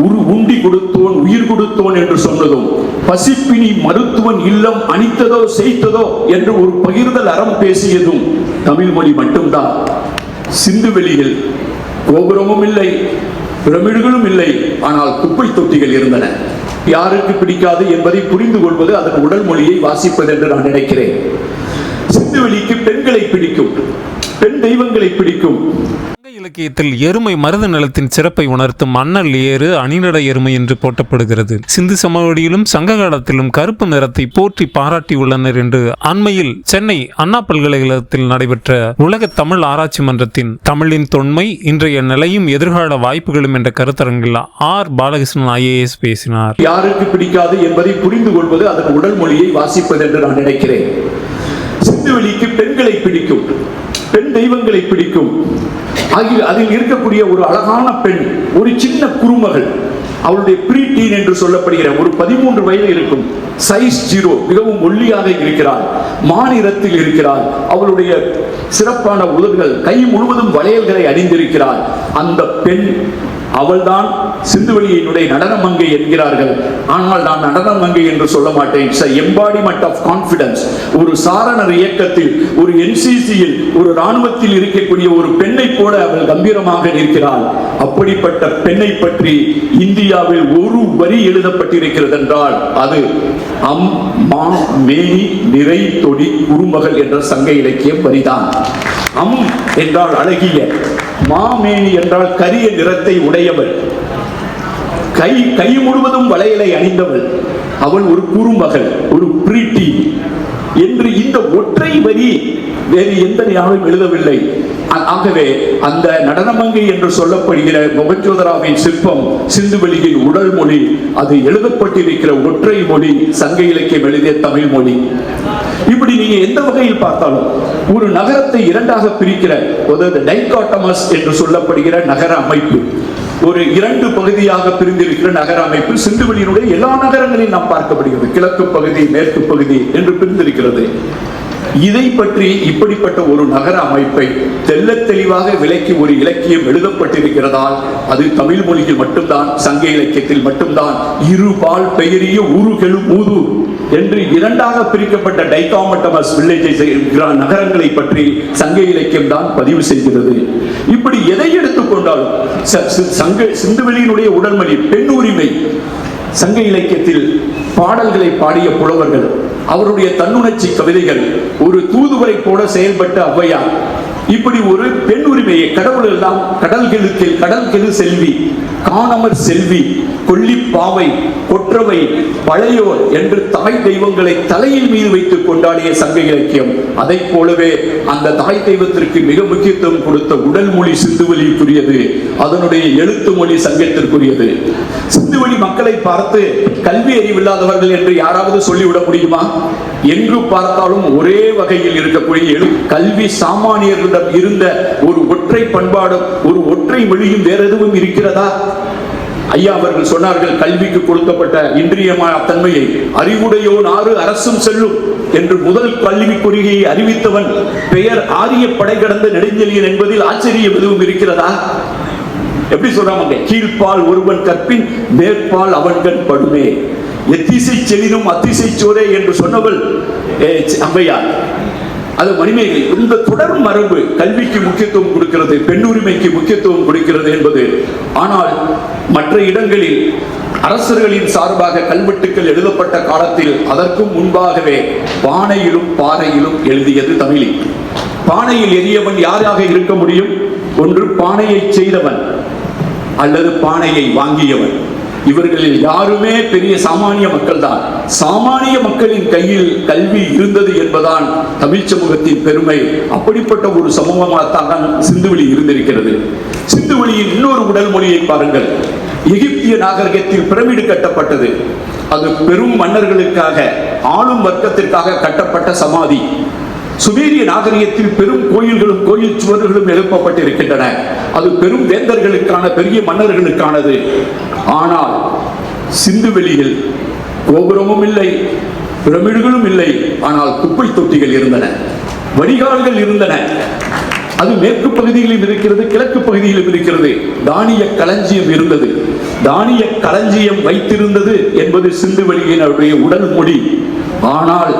உரு உண்டி கொடுத்தோன் உயிர் கொடுத்தோன் என்று சொன்னதும் பசிப்பினி மருத்துவன் இல்லம் அணித்ததோ செய்ததோ என்று ஒரு பகிர்தல் அறம் பேசியதும் தமிழ் மொழி மட்டும்தான். சிந்து வெளியில் கோபுரமும் இல்லை பிரமிடுகளும் இல்லை ஆனால் குப்பை தொட்டிகள் இருந்தன. யாருக்கு பிடிக்காது என்பதை புரிந்து கொள்வது அதன் உடல் மொழியை வாசிப்பது என்று நான் நினைக்கிறேன். சிந்துவெளிக்கு பெண்களை பிடிக்கும் பெண் தெய்வங்களை பிடிக்கும். இலக்கியத்தில் எருமை மருத நிலத்தின் சிறப்பை உணர்த்தும் மன்னல் ஏறு அணிநட எருமை என்று போட்டப்படுகிறது சிந்து சமவெளியிலும் சங்க காலத்திலும் கருப்பு நிறத்தை போற்றி பாராட்டியுள்ளனர் என்று அண்மையில் சென்னை அண்ணா பல்கலைக்கழகத்தில் நடைபெற்ற உலக தமிழ் ஆராய்ச்சி மன்றத்தின் தமிழின் தொன்மை இன்றைய நிலையும் எதிர்கால வாய்ப்புகளும் என்ற கருத்தரங்கில் ஆர். பாலகிருஷ்ணன் ஐஏஎஸ் பேசினார். யாருக்கு பிடிக்காது என்பதை புரிந்து கொள்வது அதன் உடல் மொழியை வாசிப்பது என்று நான் நினைக்கிறேன். சிந்துவெளிக்கு பெண்களை பிடிக்கும். பெண் தெய்வங்களை பிடிக்கும். அதில் அதில் இருக்கக்கூடிய ஒரு அழகான பெண் ஒரு சின்ன குறுமகள் அவளுடைய பிரீட்டீன் என்று சொல்லப்படுகிற ஒரு பதிமூன்று வயது இருக்கும் சைஸ் ஜீரோ மிகவும் ஒல்லியாக இருக்கிறாள் மாநிலத்தில் இருக்கிறாள் அவளுடைய சிறப்பான உதடுகள் கை முழுவதும் வளையல்களை அணிந்திருக்கிறாள். அந்த பெண் அவள்தான் சிந்துவெளியினுடைய நடனமங்கை என்கிறார்கள். ஆனால் நான் நடனமங்கை என்று சொல்ல மாட்டேன். இட்ஸ் எம்பாடிமெண்ட் ஆஃப் கான்பிடன்ஸ் ஒரு சாரணர் இயக்கத்தில் ஒரு என்சிசியில் ஒரு ராணுவத்தில் இருக்கக்கூடிய ஒரு பெண்ணை போல அவள் கம்பீரமாக நிற்கிறாள். அப்படிப்பட்ட பெண்ணை பற்றி இந்தியாவில் ஒரு வரி எழுதப்பட்டிருக்கிறது என்றால் அது அம் மா மேனி நிறை தொடி குறுமகள் என்ற சங்க இலக்கியம் வரிதான். அம் என்றால் அழகிய மாமேனி என்றால் கரிய நிறத்தை உடையவள். கை கை முழுவதும் வளையலை அணிந்தவள். அவள் ஒரு குறுமகள் ஒரு பிரீட்டி என்று இந்த ஒற்றை வரி வேறு எந்த யாரும் எழுதவில்லை. ஆகவே அந்த நடனமங்கை என்று சொல்லப்படுகிற முகஜோதராவின் சிற்பம் சிந்துவெளியின் உடல் மொழி அது எழுதப்பட்டிருக்கிற ஒற்றை மொழி சங்க இலக்கியம் எழுதிய தமிழ் மொழி. நீங்க எந்த வகையில் பார்த்தாலும் ஒரு நகரத்தை இரண்டாக பிரிக்கிற டைகாட்டமஸ் என்று சொல்லப்படுகிற நகர அமைப்பு. ஒரு இரண்டு பகுதியாக பிரிந்திருக்கிற நகர அமைப்பு சிந்துவெளியினுடைய எல்லா நகரங்களையும் நாம் பார்க்கப்படுகிறது. கிழக்கு பகுதி மேற்கு பகுதி என்று பிரிந்திருக்கிறது. இதை பற்றி இப்படிப்பட்ட ஒரு நகர அமைப்பை தெல்ல தெளிவாக விலக்கி ஒரு இலக்கியம் எழுதப்பட்டிருக்கிறதால் அது தமிழ் மொழியில் மட்டும்தான் சங்க இலக்கியத்தில் மட்டும்தான். இருபால் பெயரிய உருகெழு ஊது என்று இரண்டாக பிரிக்கப்பட்ட டைகாமட்டமஸ் வில்லேஜஸ் நகரங்களை பற்றி சங்க இலக்கியம் தான் பதிவு செய்கிறது. இப்படி எதை எடுத்துக்கொண்டாலும் ச- சி- சங்க சிந்துவெளியினுடைய உடல்மொழி பெண் உரிமை. சங்க இலக்கியத்தில் பாடல்களை பாடிய புலவர்கள் அவருடைய தன்னுணர்ச்சி கவிதைகள் ஒரு தூதுவரை போல செயல்பட்ட ஔவையார். இப்படி ஒரு பெண் உரிமையை கடவுள் எல்லாம் கடல்களுக்கு கடல்கெழு செல்வி காணமர் செல்வி கொல்லிப்பாவை கொற்றவை பழையோர் என்று தாய் தெய்வங்களை தலையில் மீது வைத்து கொண்டாடிய சங்க இலக்கியம். அதை போலவே அந்த தாய் தெய்வத்திற்கு மிக முக்கியத்துவம் கொடுத்த உடல் மொழி சிந்துவெளிக்குரியது அதனுடைய எழுத்து மொழி சங்கத்திற்குரியது. சிந்துவெளி மக்களை பார்த்து கல்வி அறிவில்லாதவர்கள் என்று யாராவது சொல்லிவிட முடியுமா? எங்கு பார்த்தாலும் ஒரே வகையில் இருக்கக்கூடிய கல்வி சாமானியர்கள் அவர்களிடம் இருந்த ஒரு ஒற்றை பண்பாடும் ஒரு ஒற்றை மொழியும் வேற எதுவும் இருக்கிறதா? ஐயா அவர்கள் சொன்னார்கள் கல்விக்கு கொடுக்கப்பட்ட இன்றியமான தன்மையை அறிவுடையோன் ஆறு அரசும் செல்லும் என்று முதல் கல்வி கொள்கையை அறிவித்தவன் பெயர் ஆரிய படை கடந்த நெடுஞ்செலியன் என்பதில் ஆச்சரியம் எதுவும் இருக்கிறதா? எப்படி சொல்றாங்க கீழ்ப்பால் ஒருவன் கற்பின் மேற்பால் அவன்கண் படுமே. எத்திசை செலினும் அத்திசை சோரே என்று சொன்னவள் அம்மையார் அது மணிமேகலை இந்த தொடர் மரபு கல்விக்கு முக்கியத்துவம் கொடுக்கிறது பெண் உரிமைக்கு முக்கியத்துவம் கொடுக்கிறது என்பது. ஆனால் மற்ற இடங்களில் அரசர்களின் சார்பாக கல்வெட்டுக்கள் எழுதப்பட்ட காலத்தில் அதற்கும் முன்பாகவே பானையிலும் பாறையிலும் எழுதியது தமிழில் பானையில் எரியவன் யாராக இருக்க முடியும்? ஒன்று பானையை செய்தவன் அல்லது பானையை வாங்கியவன். இவர்களில் யாருமே பெரிய சாமானிய மக்கள் தான் சாமானிய மக்களின் கையில் கல்வி இருந்தது என்பதான் தமிழ் சமூகத்தின் பெருமை. அப்படிப்பட்ட ஒரு சமூகமாகத்தான் சிந்துவெளி இருந்திருக்கிறது. சிந்துவெளியின் இன்னொரு உடல் மொழியை பாருங்கள். எகிப்திய நாகரிகத்தில் பிரமிடு கட்டப்பட்டது. அது பெரும் மன்னர்களுக்காக ஆளும் வர்க்கத்திற்காக கட்டப்பட்ட சமாதி. சுமேரிய நாகரிகத்தில் பெரும் கோயில்களும் கோயில் சுவர்களும் எழுப்பப்பட்டிருக்கின்றன அது பெரும் வேந்தர்களுக்கான பெரிய மன்னர்களுக்கானது. ஆனால் சிந்து வெளியில் கோபுரமும் இல்லை பிரமிடுகளும் இல்லை. ஆனால் குப்பை தொட்டிகள் இருந்தன. வடிகால்கள் இருந்தன. அது மேற்கு பகுதியிலும் இருக்கிறது கிழக்கு பகுதியிலும் இருக்கிறது. தானிய களஞ்சியம் இருந்தது. தானிய களஞ்சியம் வைத்திருந்தது என்பது சிந்து சிந்துவெளியினுடைய உடல் மொழி. ஆனால்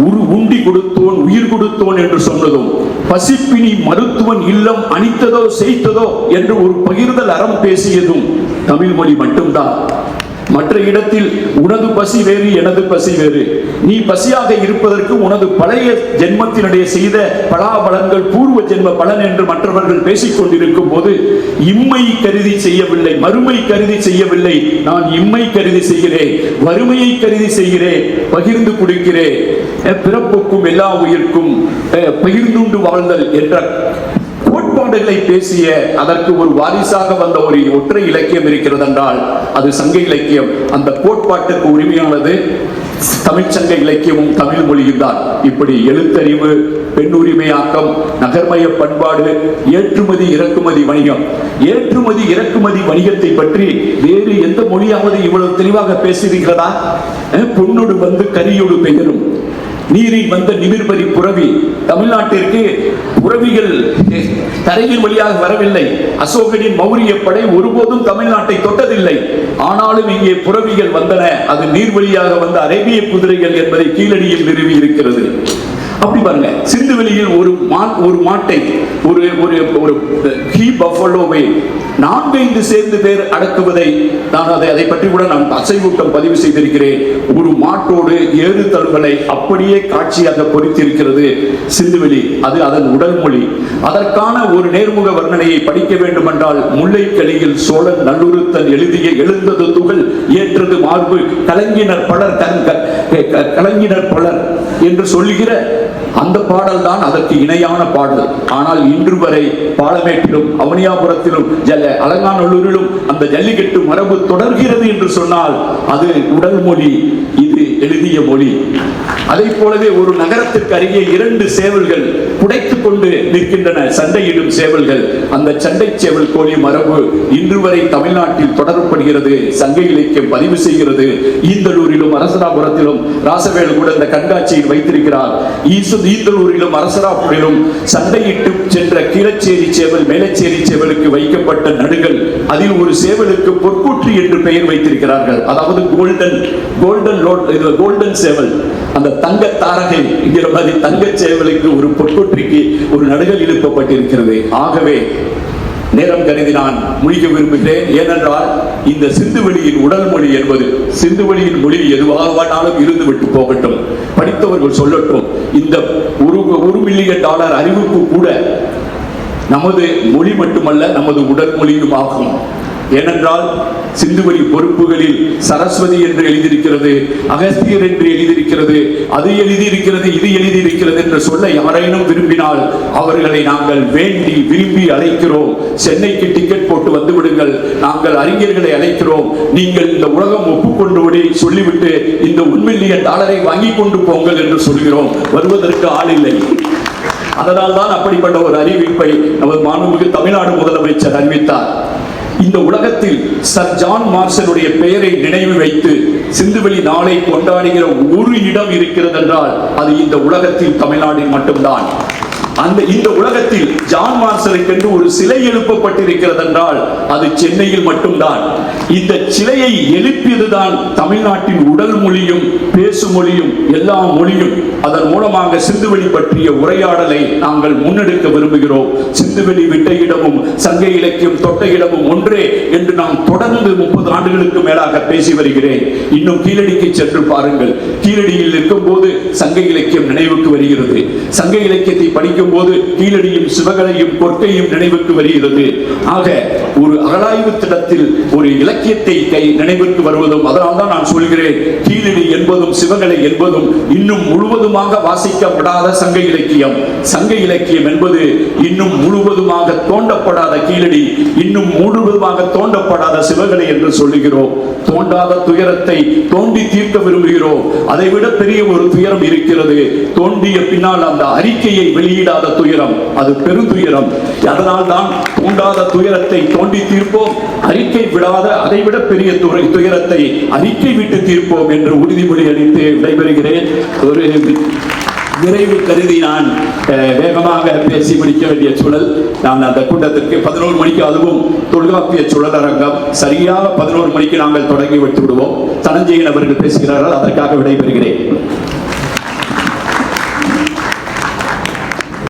உரு உண்டி கொடுத்தோன் உயிர் கொடுத்தோன் என்று சொன்னதும் பசிப்பினி மருத்துவன் இல்லம் அணித்ததோ செய்ததோ என்று ஒரு பகிர்தல் அறம் பேசியதும் தமிழ் மொழி மட்டும்தான். மற்ற இடத்தில் உனது பசி வேறு எனது பசி வேறு. நீ பசியாக இருப்பதற்கு உனது பழைய ஜென்மத்தினுடைய செய்த பலாபலன்கள் பூர்வ ஜென்ம பலன் என்று மற்றவர்கள் பேசிக் கொண்டிருக்கும் போது இம்மை கருதி செய்யவில்லை மறுமை கருதி செய்யவில்லை நான் இம்மை கருதி செய்கிறேன் வறுமையை கருதி செய்கிறேன் பகிர்ந்து கொடுக்கிறேன். பிறப்புக்கும் எல்லா உயிர்க்கும் அஹ் பகிர்ந்துண்டு வாழ்தல் என்ற கோட்பாடுகளை பேசிய அதற்கு ஒரு வாரிசாக வந்த ஒரு ஒற்றை இலக்கியம் இருக்கிறது என்றால் அது சங்க இலக்கியம். அந்த கோட்பாட்டுக்கு உரிமையானது தமிழ்ச்சங்க சங்க இலக்கியமும் தமிழ் மொழியும் தான். இப்படி எழுத்தறிவு பெண்ணுரிமையாக்கம் நகர்மய பண்பாடு ஏற்றுமதி இறக்குமதி வணிகம். ஏற்றுமதி இறக்குமதி வணிகத்தை பற்றி வேறு எந்த மொழியாவது இவ்வளவு தெளிவாக பேசியிருக்கிறதா? அஹ், வந்து கரியோடு பெயரும். நீரில் வந்த நிமிர்பரி புறவி தமிழ்நாட்டிற்கு புறவிகள் தரையின் வழியாக வரவில்லை. அசோகனின் மௌரிய படை ஒருபோதும் தமிழ்நாட்டை தொட்டதில்லை. ஆனாலும் இங்கே புறவிகள் வந்தன. அது நீர் வழியாக வந்த அரேபிய குதிரைகள் என்பதை கீழடியில் நிறுவி இருக்கிறது அப்படி பாருங்க. சிந்துவெளியில் ஒரு மா ஒரு மாட்டை ஒரு ஒரு ஒரு ஹீ பஃபலோவை நான்கைந்து சேர்ந்து பேர் அடக்குவதை நான் அதை அதை பற்றி கூட நான் அசைவூட்டம் பதிவு செய்திருக்கிறேன். ஒரு மாட்டோடு ஏறு தழுகளை அப்படியே காட்சியாக பொறித்திருக்கிறது சிந்துவெளி. அது அதன் உடல் மொழி. அதற்கான ஒரு நேர்முக வர்ணனையை படிக்க வேண்டுமென்றால் முல்லைக்கலியில் சோழன் நல்லுறுத்தன் எழுதிய எழுந்தது துகள் ஏற்றது மார்பு. கலைஞனர் பலர் கலங்கினர் பலர். என்று சொல்லுகிற அந்த பாடல் தான் அதற்கு இணையான பாடல். ஆனால் இன்று வரை பாலமேட்டிலும் அவனியாபுரத்திலும் ஜல அலங்காநல்லூரிலும் அந்த ஜல்லிக்கட்டு மரபு தொடர்கிறது என்று சொன்னால் அது உடல் மொழி இது எழுதிய மொழி. அதை போலவே ஒரு நகரத்திற்கு அருகே இரண்டு சேவல்கள் புடைத்துக் கொண்டு நிற்கின்றன. சண்டையிடும் சேவல்கள். அந்த சண்டை சேவல் கோழி மரபு இன்று வரை தமிழ்நாட்டில் தொடரப்படுகிறது. சங்க இலக்கியம் பதிவு செய்கிறது. ஈந்தலூரிலும் அரசராபுரத்திலும் ராசவேல் கூட இந்த கண்காட்சியில் வைத்திருக்கிறார். ஈசு ஈந்தலூரிலும் அரசராபுரிலும் சண்டையிட்டு சென்ற கீழச்சேரி சேவல் மேலச்சேரி சேவலுக்கு வைக்கப்பட்ட நடுகள். அதில் ஒரு சேவலுக்கு பொற்கூற்றி என்று பெயர் வைத்திருக்கிறார்கள். அதாவது கோல்டன் கோல்டன் லோட் இது கோல்டன் சேவல். அந்த தங்க தாரகை என்கிற மாதிரி தங்க சேவலுக்கு ஒரு பொற்கொற்றிக்கு ஒரு நடுகள் எழுப்பப்பட்டிருக்கிறது ஆகவே நேரம் கருதி நான் முடிக்க விரும்புகிறேன். ஏனென்றால் இந்த சிந்து சிந்துவெளியின் உடல் மொழி என்பது சிந்து சிந்துவெளியின் மொழி எதுவாகவானாலும் இருந்து விட்டு போகட்டும். படித்தவர்கள் சொல்லட்டும். இந்த ஒரு ஒரு மில்லியன் டாலர் அறிவிப்பு கூட நமது மொழி மட்டுமல்ல நமது உடல் மொழியும் ஆகும். ஏனென்றால் சிந்துவெளி பொறுப்புகளில் சரஸ்வதி என்று எழுதியிருக்கிறது அகஸ்தியர் என்று எழுதியிருக்கிறது அது எழுதியிருக்கிறது இது எழுதியிருக்கிறது என்று சொல்ல யாரேனும் விரும்பினால் அவர்களை நாங்கள் வேண்டி விரும்பி அழைக்கிறோம். சென்னைக்கு டிக்கெட் போட்டு வந்து விடுங்கள். நாங்கள் அறிஞர்களை அழைக்கிறோம். நீங்கள் இந்த உலகம் ஒப்புக்கொண்டு சொல்லிவிட்டு இந்த உண்மில்லியன் டாலரை வாங்கி கொண்டு போங்கள் என்று சொல்கிறோம். வருவதற்கு ஆள் இல்லை. அதனால் தான் அப்படிப்பட்ட ஒரு அறிவிப்பை நமது மாண்புமிகு தமிழ்நாடு முதலமைச்சர் அறிவித்தார். இந்த உலகத்தில் சர் ஜான் மார்ஷலுடைய பெயரை நினைவு வைத்து சிந்துவெளி நாளை கொண்டாடுகிற ஒரு இடம் இருக்கிறது என்றால் அது இந்த உலகத்தில் தமிழ்நாட்டில் மட்டும்தான். அந்த இந்த உலகத்தில் ஜான் மார்ஷலுக்கென்று ஒரு சிலை எழுப்பப்பட்டிருக்கிறது என்றால் அது சென்னையில் மட்டும்தான். இந்த சிலையை எழுப்பியதுதான் தமிழ்நாட்டின் உடல் மொழியும் பேசும் மொழியும் எல்லா மொழியும். அதன் மூலமாக சிந்துவெளி பற்றிய உரையாடலை நாங்கள் முன்னெடுக்க விரும்புகிறோம். சிந்துவெளி விட்ட இடமும் சங்க இலக்கியம் தொட்ட இடமும் ஒன்றே என்று நான் தொடர்ந்து முப்பது ஆண்டுகளுக்கு மேலாக பேசி வருகிறேன். இன்னும் கீழடிக்கு சென்று பாருங்கள். கீழடியில் இருக்கும் போது சங்க இலக்கியம் நினைவுக்கு வருகிறது. சங்க இலக்கியத்தை படிக்கும் போது கீழடியும் சிவகலையும் கொற்கையும் நினைவுக்கு வருகிறது. ஆக ஒரு அகலாய்வு திட்டத்தில் ஒரு இலக்கியத்தை கை நினைவுக்கு வருவதும் அதனால் தான் நான் சொல்கிறேன் கீழடி என்பதும் சிவகலை என்பதும் இன்னும் முழுவதுமாக வாசிக்கப்படாத சங்க இலக்கியம். சங்க இலக்கியம் என்பது இன்னும் முழுவதுமாக தோண்டப்படாத கீழடி இன்னும் முழுவதுமாக தோண்டப்படாத சிவகலை என்று சொல்லுகிறோம். தோண்டாத துயரத்தை தோண்டி தீர்க்க விரும்புகிறோம். அதைவிட பெரிய ஒரு துயரம் இருக்கிறது. தோண்டிய பின்னால் அந்த அறிக்கையை வெளியிடாத துயரம். அது பெருந்துயரம். அதனால் தான் தூண்டாத துயரத்தை தோண்டி தீர்ப்போம்? அறிக்கை விடாத அதை விட பெரிய துறை துயரத்தை அறிக்கை விட்டு தீர்ப்போம் என்று உறுதிமொழி அளித்து விடைபெறுகிறேன். ஒரு விரைவு கருதி நான் வேகமாக பேசி முடிக்க வேண்டிய சூழல். நான் அந்த கூட்டத்திற்கு பதினோரு மணிக்கு அதுவும் தொல்காப்பிய சுழலரங்கம். சரியாக பதினோரு மணிக்கு நாங்கள் தொடங்கி விட்டு விடுவோம். தனஞ்சயன் அவர்கள் பேசுகிறார்கள் அதற்காக விடைபெறுகிறேன்.